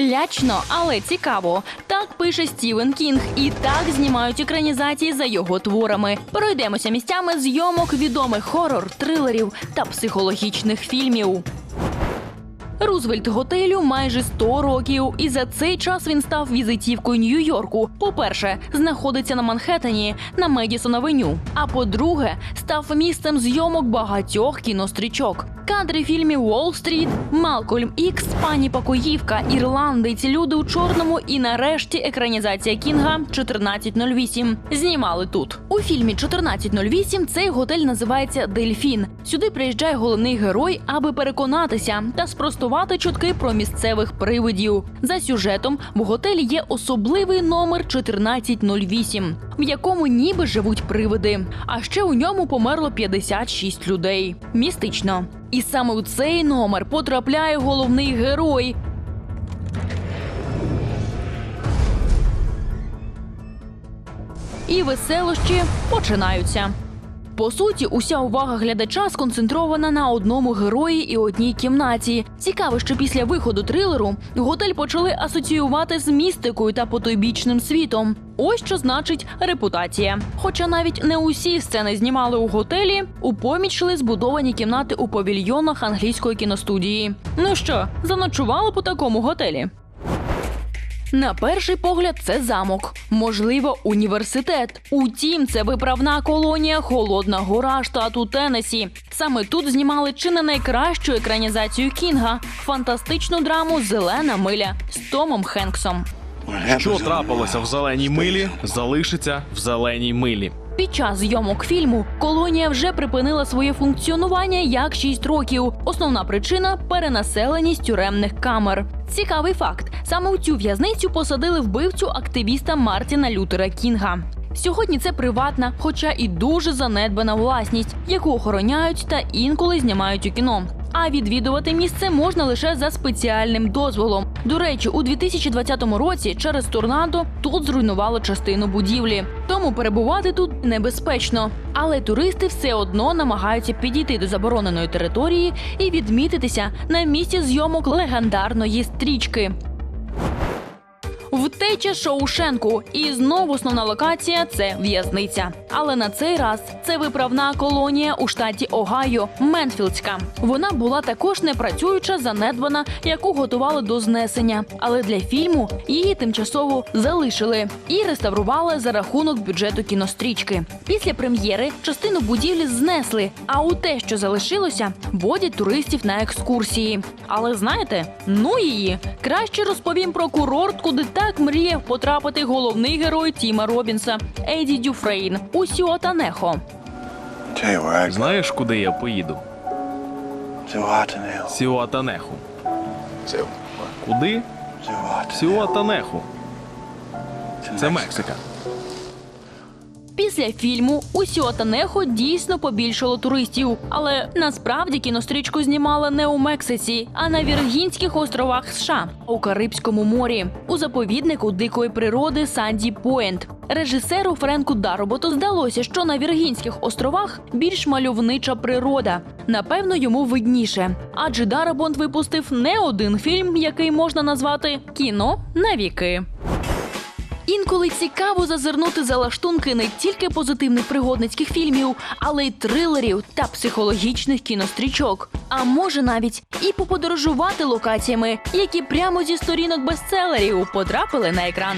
Лячно, але цікаво. Так пише Стівен Кінг, і так знімають екранізації за його творами. Пройдемося місцями зйомок відомих хорор, трилерів та психологічних фільмів. Рузвельт готелю майже 100 років, і за цей час він став візитівкою Нью-Йорку. По-перше, знаходиться на Манхеттені на Медісон Авеню. А по-друге, став місцем зйомок багатьох кінострічок. Кадри фільмів Уолл-стріт, Малкольм Ікс, Пані Покоївка, Ірландець, Люди у чорному і нарешті екранізація Кінга 1408. Знімали тут. У фільмі 1408 цей готель називається Дельфін. Сюди приїжджає головний герой, аби переконатися та спростувати чутки про місцевих привидів. За сюжетом в готелі є особливий номер 1408, в якому ніби живуть привиди. А ще у ньому померло 56 людей. Містично. І саме у цей номер потрапляє головний герой. І веселощі починаються. По суті, уся увага глядача сконцентрована на одному герої і одній кімнаті. Цікаво, що після виходу трилеру готель почали асоціювати з містикою та потойбічним світом. Ось що значить репутація. Хоча навіть не усі сцени знімали у готелі, у поміч йшли збудовані кімнати у павільйонах англійської кіностудії. Ну що, заночували по такому готелі? На перший погляд, це замок, можливо, університет. Утім, це виправна колонія Холодна Гора штату Теннесі. Саме тут знімали чи не найкращу екранізацію Кінга фантастичну драму Зелена миля з Томом Хенксом. Що трапилося в зеленій милі, залишиться в зеленій милі. Під час зйомок фільму колонія вже припинила своє функціонування як 6 років. Основна причина перенаселеність тюремних камер. Цікавий факт: саме у цю в'язницю посадили вбивцю активіста Мартіна Лютера Кінга. Сьогодні це приватна, хоча і дуже занедбана власність, яку охороняють та інколи знімають у кіно. А відвідувати місце можна лише за спеціальним дозволом. До речі, у 2020 році через торнадо тут зруйнувало частину будівлі, тому перебувати тут небезпечно. Але туристи все одно намагаються підійти до забороненої території і відмітитися на місці зйомок легендарної стрічки. Втеча Шоушенку. І знову основна локація це в'язниця. Але на цей раз це виправна колонія у штаті Огайо, Менфілдська. Вона була також непрацююча, занедбана, яку готували до знесення. Але для фільму її тимчасово залишили і реставрували за рахунок бюджету кінострічки. Після прем'єри частину будівлі знесли, а у те, що залишилося, водять туристів на екскурсії. Але знаєте, ну її краще розповім про курорт, куди так мріяв потрапити головний герой Тіма Робінса Еді Дюфрейн у Сіотанехо. Знаєш, куди я поїду? Сіотанеху. Сіуатанеху. Куди? Сіотанеху. Це Мексика. Після фільму у Сіотанехо дійсно побільшало туристів, але насправді кінострічку знімали не у Мексиці, а на Віргінських островах США у Карибському морі, у заповіднику дикої природи Санді Пойнт. Режисеру Френку Дароботу здалося, що на Віргінських островах більш мальовнича природа. Напевно, йому видніше. Адже Дарабонт випустив не один фільм, який можна назвати кіно на віки. Інколи цікаво зазирнути за лаштунки не тільки позитивних пригодницьких фільмів, але й трилерів та психологічних кінострічок. А може навіть і поподорожувати локаціями, які прямо зі сторінок бестселерів потрапили на екран.